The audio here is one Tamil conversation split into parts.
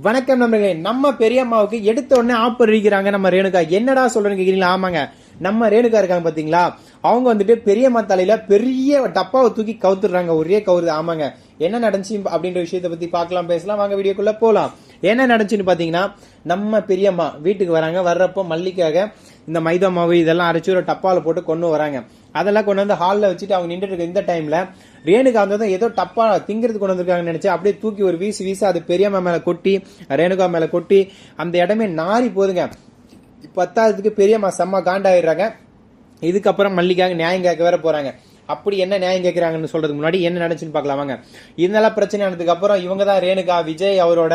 வணக்கம் நண்பர்களே நம்ம பெரியம்மாவுக்கு எடுத்த உடனே ஆப்பர் இருக்கிறாங்க நம்ம ரேணுகா. என்னடா சொல்றேன்னு கேக்குறீங்களா? ஆமாங்க. நம்ம ரேணுகா இருக்காங்க பாத்தீங்களா? அவங்க வந்துட்டு பெரியம்மா தலையில பெரிய டப்பாவை தூக்கி கவுத்துடுறாங்க. ஒரே கவுருது ஆமாங்க. என்ன நடந்துச்சு அப்படின்ற விஷயத்தை பத்தி பார்க்கலாம் பேசலாம். வாங்க வீடியோக்குள்ள போலாம். என்ன நடந்துச்சுன்னு பாத்தீங்கன்னா நம்ம பெரியம்மா வீட்டுக்கு வராங்க. வர்றப்போ மல்லிக்காக இந்த மைதா மாவு இதெல்லாம் அரைச்சு ஒரு டப்பாவில் போட்டு கொண்டு வராங்க. அதெல்லாம் கொண்டு வந்து ஹாலில் வச்சுட்டு அவங்க நின்றுட்டு இருக்க இந்த டைமில் ரேணுகா வந்து ஏதோ டப்பா திங்கிறது கொண்டு வந்திருக்காங்கன்னு நினச்சி அப்படியே தூக்கி ஒரு வீசி வீசி அது பெரியம்மா மேலே கொட்டி ரேணுகா மேலே கொட்டி அந்த இடமே நாரி போதுங்க. பத்தாவதுக்கு பெரியம்மா செம்ம காண்டாயிடுறாங்க. இதுக்கப்புறம் மல்லிக்காக நியாயம் கேட்க வேற போறாங்க. அப்படி என்ன நியாயம் கேட்குறாங்கன்னு சொல்றதுக்கு முன்னாடி என்ன நடந்துச்சுன்னு பார்க்கலாம் வாங்க இதெல்லாம் பிரச்சனை ஆனதுக்கு அப்புறம் இவங்க தான் ரேணுகா விஜய் அவரோட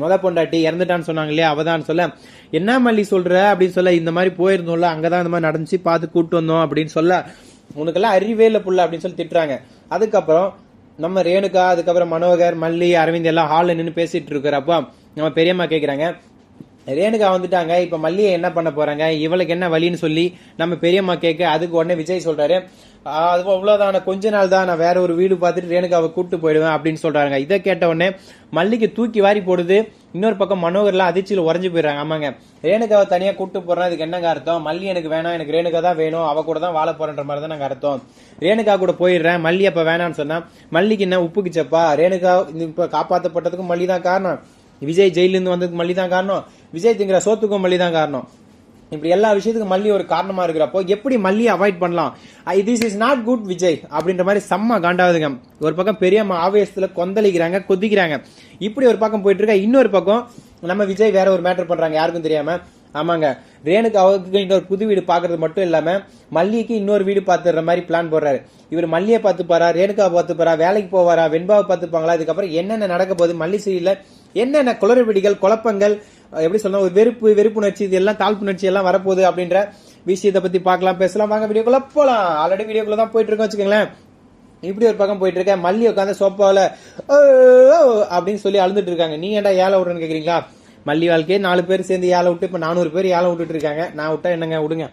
முத பொண்டாட்டி இறந்துட்டான்னு சொன்னாங்க இல்லையா? அவதான் சொல்ல என்ன மல்லி சொல்ற? அப்படின்னு சொல்ல இந்த மாதிரி போயிருந்தோம்ல அங்கதான் இந்த மாதிரி நடந்துச்சு பார்த்து கூட்டு வந்தோம் அப்படின்னு சொல்ல உனக்கெல்லாம் அறிவே இல்லை புள்ள அப்படின்னு சொல்லி திட்டுறாங்க. அதுக்கப்புறம் நம்ம ரேணுகா அதுக்கப்புறம் மனோகர் மல்லி அரவிந்த் எல்லாம் ஹாலில் நின்று பேசிட்டு இருக்கிறப்போ நம்ம பெரியம்மா கேட்குறாங்க ரேணுகா வந்துட்டாங்க. இப்ப மல்லியை என்ன பண்ண போறாங்க? இவளுக்கு என்ன வழின்னு சொல்லி நம்ம பெரியம்மா கேட்க அதுக்கு உடனே விஜய் சொல்றாரு. அது அவ்வளவுதான். கொஞ்ச நாள் தான் நான் வேற ஒரு வீடு பார்த்துட்டு ரேணுகாவை கூட்டு போயிடுவேன் அப்படின்னு சொல்றாங்க. இதை கேட்ட உடனே மல்லிக்கு தூக்கி வாரி போடுது. இன்னொரு பக்கம் மனோகர்லாம் அதிர்ச்சியில் உறைஞ்சு போயிடுறாங்க. ஆமாங்க. ரேணுகாவை தனியா கூட்டு போறேன் இதுக்கு என்னங்க அர்த்தம்? மல்லி எனக்கு வேணாம். எனக்கு ரேணுகா தான் வேணும். அவ கூட தான் வாழ போறன்ற மாதிரி தான் நாங்க அர்த்தம்? ரேணுகா கூட போயிடுறேன். மல்லி அப்ப வேணாம்னு சொன்னா மல்லிக்கு என்ன? உப்புக்கு சப்பா? ரேணுகா இப்ப காப்பாற்றப்பட்டதுக்கு மல்லி தான் காரணம். விஜய் ஜெயிலிருந்து வந்ததுக்கு மல்லி தான் காரணம். விஜய் திங்கிற சோத்துக்கும் மல்லி தான் காரணம். இப்படி எல்லா விஷயத்துக்கும் மல்லி ஒரு காரணமா இருக்கிறப்போ எப்படி மல்லியை அவாய்ட் பண்ணலாம்? This is not good Vijay அப்படின்ற மாதிரி செம்ம காண்டாவதுங்க. ஒரு பக்கம் பெரிய ஆவேசத்துல கொந்தளிக்கிறாங்க கொதிக்கிறாங்க. இப்படி ஒரு பக்கம் போயிட்டு இருக்க இன்னொரு பக்கம் நம்ம விஜய் வேற ஒரு மேட்டர் பண்றாங்க யாருக்கும் தெரியாம. ஆமாங்க. ரேணுக்கு அவருக்கு இன்னொரு புது வீடு பாக்குறது மட்டும் இல்லாம மல்லிக்கு இன்னொரு வீடு பாத்துற மாதிரி பிளான் போடுறாரு. இவர் மல்லியை பார்த்துப்பாரா ரேணுக்காவை பார்த்துப்பாரா வேலைக்கு போவாரா வெண்பாவை பார்த்துப்பாங்களா இதுக்கப்புறம் என்னென்ன நடக்க போகுது மல்லி சீரியல என்னென்ன குளறுபடிகள் குழப்பங்கள் எப்படி சொல்லணும் ஒரு வெறுப்பு வெறுப்புணர்ச்சி இது எல்லாம் தாழ்ப்புணர்ச்சி எல்லாம் வரப்போகுது அப்படின்ற விஷயத்தை பத்தி பார்க்கலாம் பேசலாம். வாங்க வீடியோக்குள்ள போலாம். ஆல்ரெடி வீடியோக்குள்ள தான் போயிட்டு இருக்கோம் வச்சுக்கோங்களேன். இப்படி ஒரு பக்கம் போயிட்டு இருக்கேன் மல்லி உட்காந்து சோப்பாவில் அப்படின்னு சொல்லி அழுந்துட்டு இருக்காங்க. நீ ஏன்டா ஏழை விடுறேன்னு கேக்குறீங்களா? மல்லி வாழ்க்கையே நாலு பேர் சேர்ந்து ஏழை விட்டு இப்ப நானூறு பேர் ஏழை விட்டுட்டு இருக்காங்க. நான் விட்டா என்னங்க விடுங்க.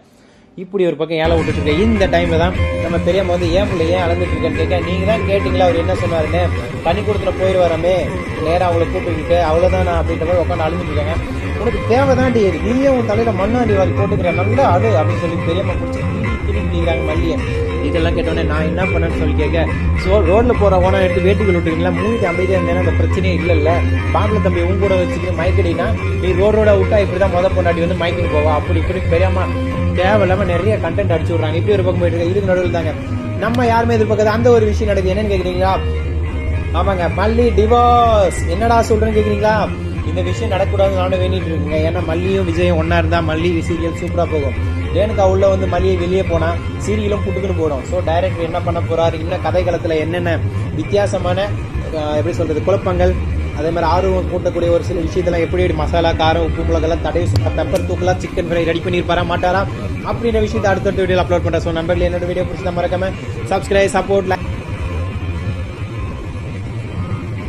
இப்படி ஒரு பக்கம் ஏழை விட்டுட்டு இருக்கேன் இந்த டைம்ல தான் நம்ம பெரியம்மா வந்து ஏன் பிள்ளை ஏன் அளந்துட்டு இருக்கேன்னு கேட்க நீங்க தான் கேட்டீங்களா? அவர் என்ன சொன்னாருன்னு? பனி கொடுத்துல போயிடுவாராமே நேராக அவளை கூப்பிட்டுக்கிட்டு அவ்வளவுதான் நான் அப்படின்ற மாதிரி உட்காந்து அழுந்துட்டு இருக்காங்க. உனக்கு தேவைதாண்டி நீயே உன் தலையில மண்ணாண்டி வாரி போட்டுக்கிற நல்லா அழு அப்படின்னு சொல்லி பெரியம்மா பிடிச்சி திரும்பிக்கிறாங்க மல்லியை இதெல்லாம் கேட்டோடனே நான் என்ன பண்ணேன்னு சொல்லி கேட்க ஸோ ரோட்ல போற ஓனா எடுத்து வேட்டிகள் விட்டுருக்கீங்களா மூணிட்டு அமைதியாக இருந்தேன்னா அந்த பிரச்சனையே இல்லைல்ல. பாம்பளை தம்பி உங்க கூட வச்சுக்கிட்டு மயக்கடினா நீ ரோடோட விட்டா விட்டா இப்படிதான் மொதல் பொண்டாட்டி வந்து மயக்கிட்டு போவா. அப்படி இப்படி தேவையில்லாமல் நிறைய கண்டென்ட் அடிச்சு விடுறாங்க. இப்படி ஒரு பக்கம் போயிட்டு இருக்கு. இதுக்கு நடுவில் தாங்க. நம்ம யாருமே எதிர்பார்க்காத அந்த ஒரு விஷயம் நடக்குது. என்னன்னு கேக்குறீங்களா? ஆமாங்க. மல்லி டிவோர்ஸ் என்னடா சொல்றேன்னு கேக்குறீங்களா? இந்த விஷயம் நடக்கூடாதுன்னு நானும் வேண்டிட்டு இருக்குங்க. ஏன்னா மல்லியும் விஜயும் ஒன்னா இருந்தா மல்லி சீரியல் சூப்பரா போகும். ரேணுகா உள்ள வந்து மல்லியை வெளியே போனா சீரியலும் புட்டுக்குன்னு போடும் ஸோ டைரக்டர் என்ன பண்ண போறாரு? இன்னும் கதை என்னென்ன வித்தியாசமான எப்படி சொல்றது குழப்பங்கள் அதே மாதிரி ஆர்வம் கூட்டக்கூடிய ஒரு சில விஷயத்தெல்லாம் எப்படி எப்படி மசாலா காரம் உப்பு மிளகெல்லாம் தடவி பெப்பர் தூக்கலாம் சிக்கன் ஃப்ரை ரெடி பண்ணியிருப்பாரா மாட்டாரா? அப்படின்ற விஷயத்தை அடுத்தடுத்த வீடியோ அப்லோட் பண்ணுறேன் ஸோ நம்பர்ல என்னோட வீடியோ பிடிச்சா மறக்காம சப்ஸ்கிரைப் சப்போர்ட்